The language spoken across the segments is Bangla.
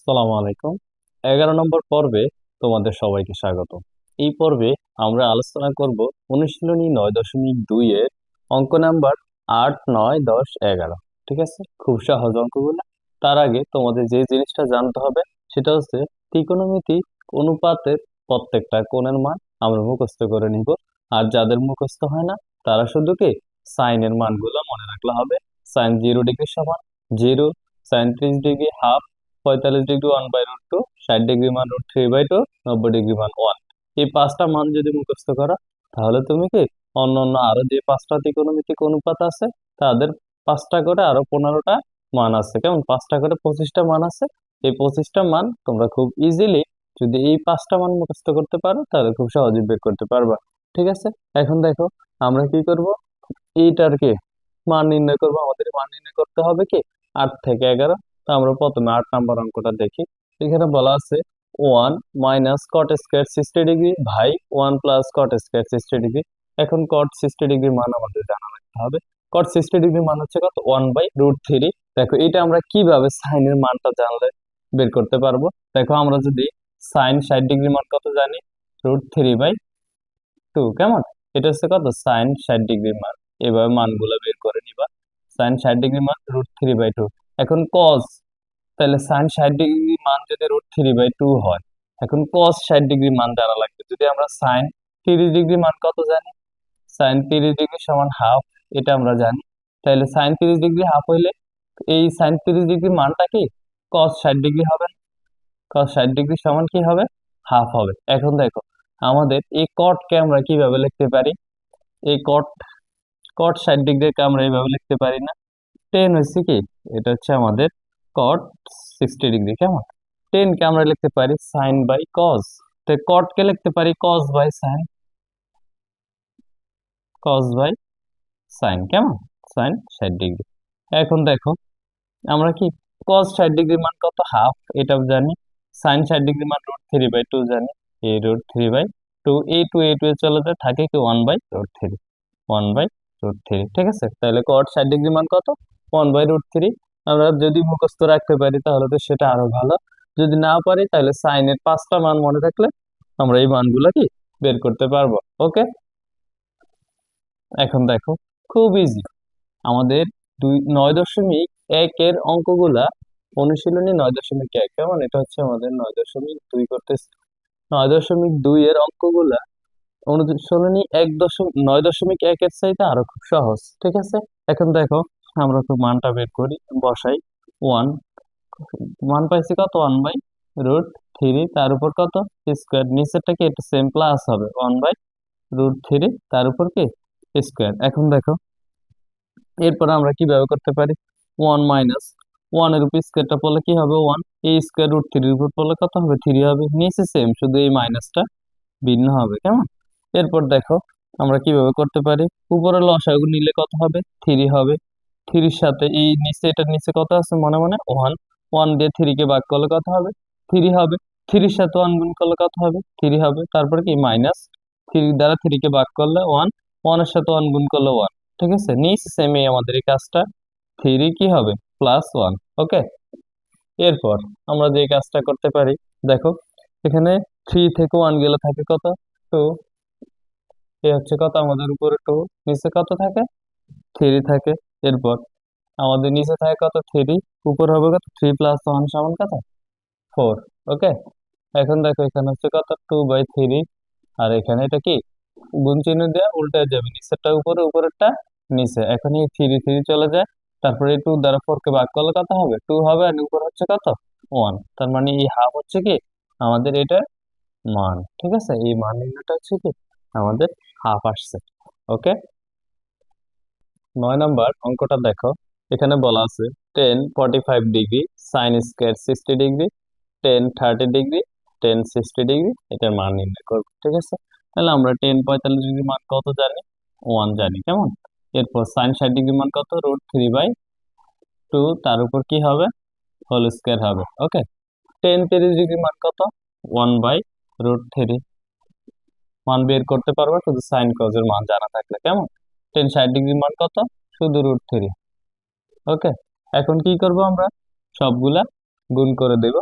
আসসালামু আলাইকুম। এগারো নম্বর পর্বে তোমাদের সবাইকে স্বাগত। এই পর্বে আমরা আলোচনা করব অনুশীলনী নয় দশমিক দুই এর অঙ্ক নাম্বার আট, নয়, দশ, এগারো। ঠিক আছে? খুব সহজ অঙ্কগুলো। তার আগে তোমাদের যে জিনিসটা জানতে হবে সেটা হচ্ছে ত্রিকোণমিতি অনুপাতের প্রত্যেকটা কোণের মান আমরা মুখস্থ করে নিব। আর যাদের মুখস্থ হয় না, তারা শুধু কি সাইনের মানগুলো মনে রাখলে হবে। সাইন জিরো ডিগ্রি সমান, জিরো, সাইন ত্রিশ ডিগ্রি হাফ পঁয়তাল্লিশ degree one by root two ষাট ডিগ্রি মান রুট থ্রি বাই টু নব্বই ডিগ্রি মান ওয়ান এই পাঁচটা মান যদি মুখস্থ করো, তাহলে তুমি কি অন্য অন্য আরও যে পাঁচটা ত্রিকোণমিতিক অনুপাত আছে, তাদের পাঁচটা করে আরও পনেরোটা মান আছে। কেমন? পাঁচটা করে পঁচিশটা মান আছে। এই পঁচিশটা মান তোমরা খুব ইজিলি যদি এই পাঁচটা মান মুখস্থ করতে পারো, তাহলে খুব সহজে বের করতে পারবা। ঠিক আছে? এখন দেখো, আমরা কি করব? এইটার কি মান নির্ণয় করব? আমাদের মান নির্ণয় করতে হবে কি? আট থেকে এগারো। আমরা প্রথমে আট নাম্বার অঙ্কটা দেখি। এখানে বলা আছে one minus cot square sixty degree by one plus cot square sixty degree এখন কট সিক্সটি ডিগ্রির মান আমাদের জানা রাখতে হবে। কট সিক্সটি ডিগ্রির মান হচ্ছে কত? ওয়ান বাই রুট থ্রি দেখো, এটা আমরা কীভাবে সাইনের মানটা জানলে বের করতে পারব? দেখো, আমরা যদি সাইন ষাট ডিগ্রি মান কত জানি? রুট থ্রি বাই টু কেমন? এটা হচ্ছে কত? সাইন ষাট ডিগ্রির মান। এভাবে মানগুলো বের করে নিবা। সাইন ষাট ডিগ্রি মান রুট থ্রি বাই টু এখন কস তাহলে সাইন ষাট ডিগ্রি মান যদি রুট থ্রি বাই টু হয়, এখন কস ষাট ডিগ্রি মান জানা লাগবে। যদি আমরা সাইন তিরিশ ডিগ্রি মান কত জানি? সাইন তিরিশ ডিগ্রি সমান হাফ এটা আমরা জানি। তাহলে সাইন তিরিশ ডিগ্রি হাফ হইলে এই সাইন তিরিশ ডিগ্রি মানটা কি? কস ষাট ডিগ্রি হবে কস ষাট ডিগ্রি সমান কি হবে? হাফ হবে। এখন দেখো, আমাদের এই কটকে আমরা কীভাবে লিখতে পারি? এই কট কট ষাট ডিগ্রিকে আমরা এইভাবে লিখতে পারি না। টেন হচ্ছে কি? এটা হচ্ছে আমাদের কট সিক্সটি ডিগ্রি কেমন? টেনকে আমরা লিখতে পারি সাইন বাই কজ তো কটকে লিখতে পারি cos by sine cos by sine কেমন? সাইন ষাট ডিগ্রি এখন দেখো, আমরা কি কজ ষাট ডিগ্রি মান কত? হাফ এটাও জানি। সাইন ষাট ডিগ্রি মান রুট থ্রি বাই টু জানি। এই রুট থ্রি বাই টু এ টু এ টু এ চলে যায়, থাকে কি one by root three one by root three ঠিক আছে? তাহলে কট ষাট ডিগ্রি মান কত? ওয়ান বাই রুট থ্রি আমরা যদি মুখস্থ রাখতে পারি তাহলে তো সেটা আরও ভালো। যদি না পারি তাহলে সাইনের পাঁচটা মান মনে থাকলে আমরা এই মানগুলো কি বের করতে পারব ওকে এখন দেখো, খুব ইজি আমাদের দুই, নয় দশমিক একের অঙ্কগুলা অনুশীলনী নয় দশমিক এক, কেমন? এটা হচ্ছে আমাদের নয় দশমিক দুই করতে নয় দশমিক দুই এর অঙ্কগুলা অনুশীলনী এক দশমিক, নয় দশমিক একের চাইতে আরও খুব সহজ, ঠিক আছে? এখন দেখো আমরা খুব মানটা বের করি, বসাই ওয়ান মান পাইছি কত? ওয়ান বাই রুট থ্রি তার উপর কত? স্কোয়ার নিচেরটা কি? এটা সেম প্লাস হবে। ওয়ান বাই রুট থ্রি তার উপর কি? স্কোয়ার এখন দেখো, এরপর আমরা কীভাবে করতে পারি? ওয়ান মাইনাস ওয়ানের উপর স্কোয়ারটা পড়লে কি হবে? ওয়ান এই স্কোয়ার রুট থ্রির উপর পড়লে কত হবে? থ্রি হবে। নিচে সেম শুধু এই মাইনাসটা ভিন্ন হবে। কেমন? এরপর দেখো, আমরা কীভাবে করতে পারি? উপরে লসাগু নিলে কত হবে? থ্রি হবে। থ্রির সাথে, এই নিচে, এটার নিচে কত আছে মনে মনে? ওয়ান ওয়ান দিয়ে থ্রিকে ভাগ করলে কত হবে? থ্রি হবে। থ্রির সাথে ওয়ান গুণ করলে কত হবে? থ্রি হবে। তারপরে কি? মাইনাস থ্রি দ্বারা থ্রিকে ভাগ করলে ওয়ান ওয়ানের সাথে ওয়ান গুণ করলে ওয়ান ঠিক আছে? নিচ সেম এই আমাদের এই কাজটা। থ্রি কি হবে? প্লাস ওয়ান ওকে এরপর আমরা যে কাজটা করতে পারি, দেখো, এখানে থ্রি থেকে ওয়ান গেলে থাকে কত? টু এ হচ্ছে কত? আমাদের উপরে টু নিচে কত থাকে? থ্রি থাকে। এরপর আমাদের নিচে থাকে কত? থ্রি উপর হবে কত? থ্রি প্লাস ওয়ান সমান কত? ফোর ওকে এখন দেখো এখানে হচ্ছে কত? টু বাই থ্রি আর এখানে এটা কি? গুণ চিহ্ন দেওয়া উল্টে যাবে, নিচেরটা উপরে, উপরেরটা নিচে। এখন এই থ্রি থ্রি চলে যায়, তারপরে টু দ্বারা ফোর কে ভাগ করলে কত হবে? টু হবে, আর উপর হচ্ছে কত? ওয়ান তার মানে এই হাফ হচ্ছে কি? আমাদের এটা মান, ঠিক আছে? এই মান নির্ণয়টা হচ্ছে কি? আমাদের হাফ আসছে ওকে নয় নাম্বার অঙ্কটা দেখো। এখানে বলা আছে tan forty five degree sine square sixty degree tan thirty degree tan sixty degree এটার মান নির্ণয় করব, ঠিক আছে? তাহলে আমরা টেন পঁয়তাল্লিশ ডিগ্রি মান কত জানি? ওয়ান জানি, কেমন? এরপর সাইন ষাট ডিগ্রি মান কত? রুট থ্রি বাই টু তার উপর কি হবে? হোল স্কোয়ার হবে ওকে টেন তিরিশ ডিগ্রি মান কত? ওয়ান বাই রুট থ্রি মান বের করতে পারব, শুধু সাইন কজের মান জানা থাকলে, কেমন? টেন ষাট ডিগ্রি মান কত? শুধু রুট থ্রি ওকে এখন কি করব আমরা? সবগুলা গুণ করে দেব।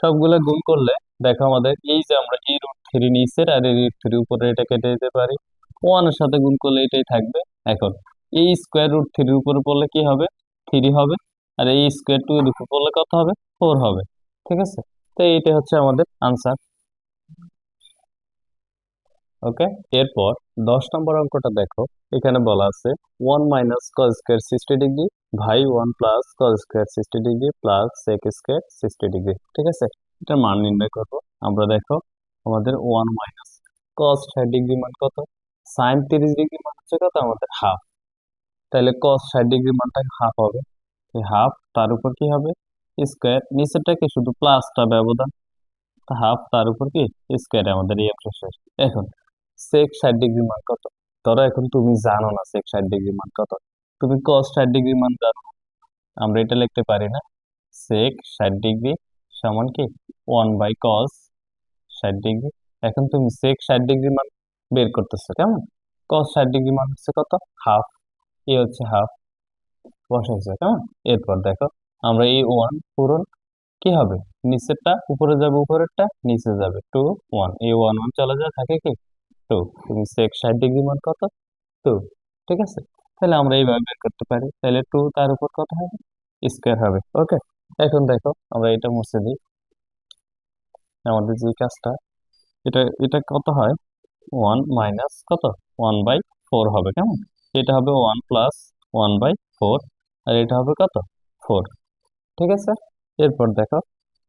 সবগুলা গুণ করলে দেখো আমাদের এই যে আমরা এই রুট থ্রি নিচের আর এই রুট থ্রি উপরে এটা কেটে দিতে পারি। ওয়ানের সাথে গুণ করলে এটাই থাকবে। এখন এই স্কোয়ার রুট থ্রির উপরে পড়লে কি হবে? থ্রি হবে। আর এই স্কোয়ার টু এর উপর পড়লে কত হবে? ফোর হবে। ঠিক আছে? তো এইটা হচ্ছে আমাদের আনসার ওকে? এরপর দশ নম্বর অঙ্কটা দেখো। এখানে বলা আছে one minus cos square sixty degree by one plus cos square sixty degree plus sec square sixty degree ঠিক আছে? এটা মান নির্ণয় করব। আমরা দেখো আমাদের ওয়ান মাইনাস কস ষাট ডিগ্রি মান কত? সাইন তিরিশ ডিগ্রি মান হচ্ছে কত? আমাদের হাফ তাহলে কস ষাট ডিগ্রি মানটা হাফ হবে। হাফ তার উপর কি হবে? স্কোয়ার নিচেরটা কি? শুধু প্লাসটা ব্যবধান। হাফ তার উপর কি? স্কোয়ার আমাদের এই অংশ শেষ। এখন সেক ষাট ডিগ্রি মান কত? ধরো এখন তুমি জানো না সেক ষাট ডিগ্রি মান কত। তুমি কস ষাট ডিগ্রি মান জানো। আমরা এটা লিখতে পারি না। সেক ষাট ডিগ্রি সমান কি? ওয়ান বাই কস ষাট ডিগ্রি এখন তুমি সেক ষাট ডিগ্রি মান বের করতেছো, কেমন? কস ষাট ডিগ্রি মান হচ্ছে কত? হাফ এ হচ্ছে হাফ বসাইছে, কেমন? এরপর দেখো, আমরা এই ওয়ান পূরণ কি হবে? নিচেরটা উপরে যাবে, উপরেরটা নিচে যাবে। টু ওয়ান এই ওয়ান ওয়ান চলে যায়, থাকে কি? টু তুমি সেক ষাট ডিগ্রি মান কত? টু ঠিক আছে? তাহলে আমরা এইভাবে বের করতে পারি। তাহলে টু তার উপর কত হবে? স্কোয়ার হবে। ওকে এখন দেখো, আমরা এটা মুছে দিই। আমাদের যে কাজটা, এটা এটা কত হয়? ওয়ান মাইনাস কত? ওয়ান বাই ফোর হবে, কেমন? এটা হবে one plus one by four আর এটা হবে কত? ফোর ঠিক আছে? এরপর দেখো,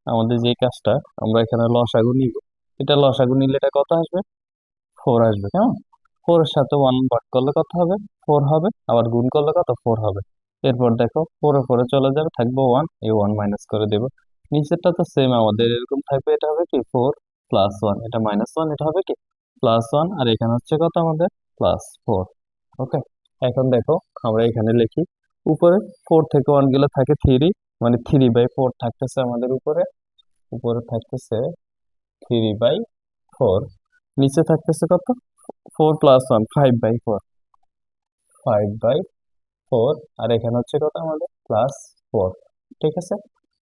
আমাদের যে কাজটা, আমরা এখানে লসাগু নিব। এটা লসাগু নিলে এটা কত আসবে? ফোর আসবে, কেমন? ফোর এর সাথে ওয়ান ভাগ করলে কত হবে? ফোর হবে, আবার গুণ করলে কত? ফোর হবে। এরপর দেখো ফোরে ফোরে চলে যাবে, থাকবে ওয়ান এই ওয়ান মাইনাস করে দেব। নিচেরটা তো সেম আমাদের, এরকম থাকবে, এটা হবে কি? ফোর প্লাস ওয়ান এটা মাইনাস ওয়ান এটা হবে কি? প্লাস ওয়ান আর এখানে হচ্ছে কত আমাদের? প্লাস ফোর ওকে এখন দেখো, আমরা এখানে লিখি, উপরে ফোর থেকে ওয়ান গেলে থাকে থ্রি মানে থ্রি বাই ফোর থাকতেছে আমাদের উপরে উপরে থাকতেছে থ্রি বাই ফোর নিচে থাকতেছে কত? Four plus one five by four five by four আর এখানে হচ্ছে কত আমাদের? প্লাস ফোর ঠিক আছে?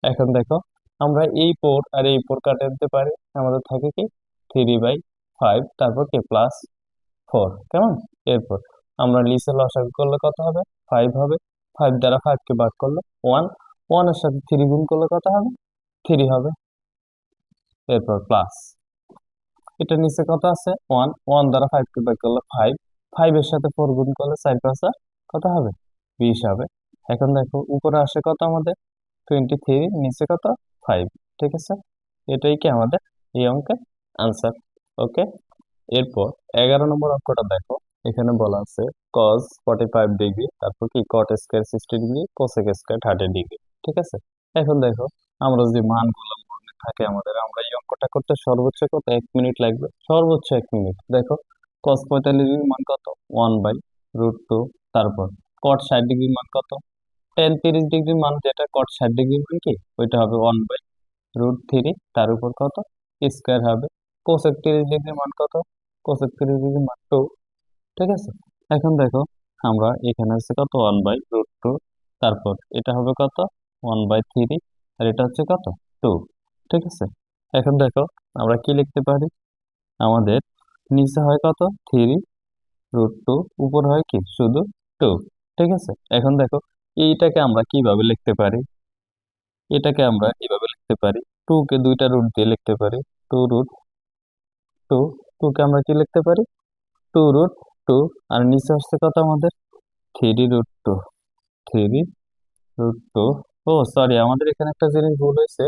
এখন দেখো, আমরা এই ফোর আর এই ফোর কাটে দিতে পারি। আমাদের থাকে কি? থ্রি বাই ফাইভ তারপর কি? প্লাস ফোর কেমন? এরপর আমরা নিচে লসাগু করলে কত হবে? ফাইভ হবে। ফাইভ দ্বারা ফাইভকে ভাগ করলে ওয়ান ওয়ানের সাথে থ্রি গুণ করলে কত হবে? থ্রি হবে। এরপর প্লাস এটা নিচে কত আছে? ওয়ান ওয়ান দ্বারা ফাইভ কে ভাগ করলে ফাইভ ফাইভের সাথে ফোর গুণ করলে চার পাঁচা কত হবে? বিশ হবে। এখন দেখো, উপরে আসে কত আমাদের? টোয়েন্টি থ্রি নিচে কত? ফাইভ ঠিক আছে? এটাই কি আমাদের? এই অঙ্কের আনসার ওকে এরপর এগারো নম্বর অঙ্কটা দেখো। এখানে বলা আছে কজ ফর্টি ফাইভ ডিগ্রি তারপর কি? Cot square sixty degree cosec square thirty degree ঠিক আছে? এখন দেখো, আমরা যে মানগুলো মনে থাকে আমাদের। আমরা এই অঙ্কটা করতে সর্বোচ্চ কত? এক মিনিট লাগবে। সর্বোচ্চ এক মিনিট। দেখো কস পঁয়তাল্লিশ ডিগ্রি মান কত? ওয়ান বাই রুট টু তারপর কট ষাট ডিগ্রি মান কত? টেন তিরিশ ডিগ্রি মান, যেটা কট ষাট ডিগ্রি মান কি? ওইটা হবে ওয়ান বাই রুট থ্রি তার উপর কত? স্কোয়ার হবে। কোসেক তিরিশ ডিগ্রি মান কত? কোসেক তিরিশ ডিগ্রি মান টু ঠিক আছে? এখন দেখো, আমরা এখানে হচ্ছে কত? ওয়ান বাই রুট টু তারপর, এটা হবে কত? ওয়ান বাই থ্রি আর এটা হচ্ছে কত? টু ঠিক আছে? এখন দেখো, আমরা কি লিখতে পারি? আমাদের নিচে হয় কত? থ্রি রুট টু উপর হয় কি? শুধু টু ঠিক আছে? এখন দেখো, এইটাকে আমরা কীভাবে লিখতে পারি? এটাকে আমরা কীভাবে লিখতে পারি? টু কে দুইটা রুট দিয়ে লিখতে পারি। টু রুট টু টু কে আমরা কি লিখতে পারি? টু রুট টু আর নিচে আসছে কত আমাদের? Three root two three root two oh sorry আমাদের এখানে একটা জিনিস ভুল হয়েছে।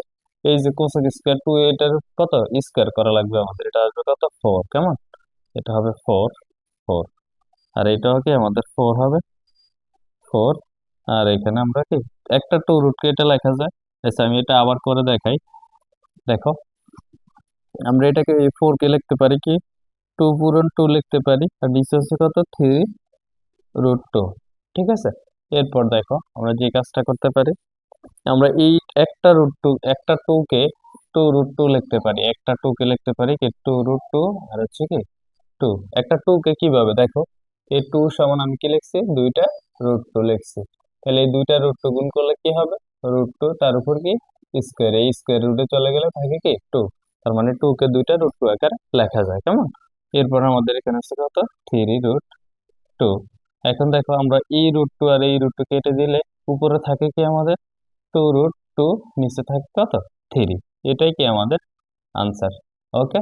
এই যে কোসেক স্কোয়ার টু এটার কত? স্কোয়ার করা লাগবে আমাদের। এটা আসবে কত? ফোর, কেমন? এটা হবে ফোর ফোর। আর এটাও কি আমাদের ফোর হবে? ফোর। আর এখানে আমরা কি? একটা টু রুটকে এটা লেখা যায়। আচ্ছা আমি এটা আবার করে দেখাই। দেখো, আমরা এটাকে এই ফোর কে লিখতে পারি কি? টু পূরণ টু লিখতে পারি। আর হচ্ছে কত? থ্রি রুট টু ঠিক আছে? এরপর দেখো, আমরা যে কাজটা করতে পারি আমরা এই একটা রুট টু একটা টু কে টু রুট টু লিখতে পারি। একটা টু কে লিখতে পারি কি টু রুট টু আর হচ্ছে কি টু একটা টু কে কীভাবে? দেখো, এই টু সমান আমি কি লিখছি? দুইটা রুট টু লিখছি। তাহলে এই দুইটা রুট টু গুণ করলে কি হবে? রুট টু তার উপর কি? স্কোয়ার এই স্কোয়ার রুটে চলে গেলে থাকে কি? টু তার মানে টু কে দুইটা রুট টু আকারে লেখা যায়, কেমন? এরপর আমাদের এখানে আছে কত? থ্রি রুট টু এখন দেখো, আমরা এই রুট টু আর এই রুট টু কেটে দিলে উপরে থাকে কি আমাদের? টু রুট টু নিচে থাকে কত থ্রি এটাই কি আমাদের আনসার ওকে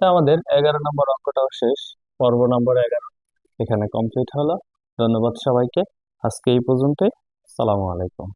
তো আমাদের এগারো নম্বর অঙ্কটাও শেষ। পর্ব নম্বর এগারো। এখানে কমপ্লিট হলো। ধন্যবাদ সবাইকে। আজকে এই পর্যন্তই। সালামু আলাইকুম।